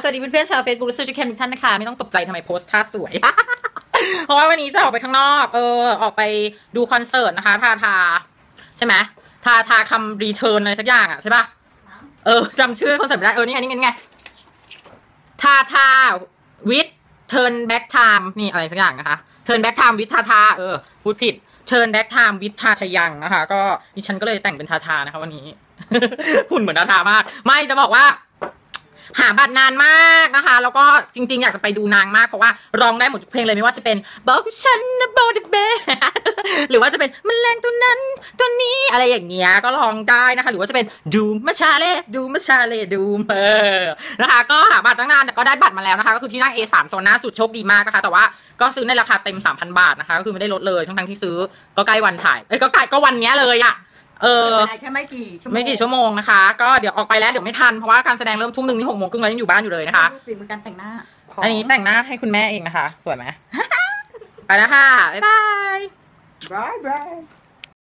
สวัสดีเพื่อนๆชาวเฟซบุ๊กโซเชียลแคมทุกท่านนะคะ ไม่ต้องตกใจทำไมโพสต์ท่าสวย เพราะว่าวันนี้จะออกไปข้างนอก เออ ออกไปดูคอนเสิร์ตนะคะ ทาทา ใช่ไหมทาทาคำรีเทิร์นอะไรสักอย่างอะใช่ปะเออจำชื่อคอนเสิร์ตไม่ได้ เออ นี่ไงนี่ไงนี่ไงทาทาวิทเทิร์นแบ็กไทม์นี่อะไรสักอย่างนะคะเทิร์นแบ็กไทม์วิททาทาเออพูดผิดเทิร์นแบ็กไทม์วิททาชยังนะคะ ก็ดิฉันก็เลยแต่งเป็นทาทานะคะวันนี้หุ่นเหมือนทาทามาก ไม่จะบอกว่า หาบัตรนานมากนะคะ แล้วก็จริง ๆ อยากจะไปดูนางมากเพราะว่าร้องได้หมดทุกเพลงเลยไม่ว่าจะเป็นบอกฉันนะบอดเบหรือว่าจะเป็นแมันแรงตัวนั้นตัวนี้อะไรอย่างเงี้ยก็ร้องได้นะคะ หรือว่าจะเป็นดูมาชาเลดูมาชาเลดูมเออนะคะ ก็หาบัตรตั้งนานแต่ก็ได้บัตรมาแล้วนะคะ ก็คือที่นั่ง A3 โซนหน้าสุดโชคดีมากนะคะ แต่ว่าก็ซื้อในราคาเต็ม 3,000 บาทนะคะ ก็คือไม่ได้ลดเลยทั้งๆที่ซื้อก็ใกล้วันถ่ายเอ้ยก็ใกล้ก็วันเนี้ยเลยอะ เออได้แค่ไม่กี่ชั่วโมงไม่กี่ชั่วโมงนะคะ ก็เดี๋ยวออกไปแล้วเดี๋ยวไม่ทันเพราะว่าการแสดงเริ่มทุ่มหนึ่งนี่หกโมงครึ่งแล้วยังอยู่บ้านอยู่เลยนะคะฝีมือการแต่งหน้าอันนี้แต่งหน้าให้คุณแม่เองนะคะ สวยไหมไปแล้วค่ะบ๊ายบายบายบาย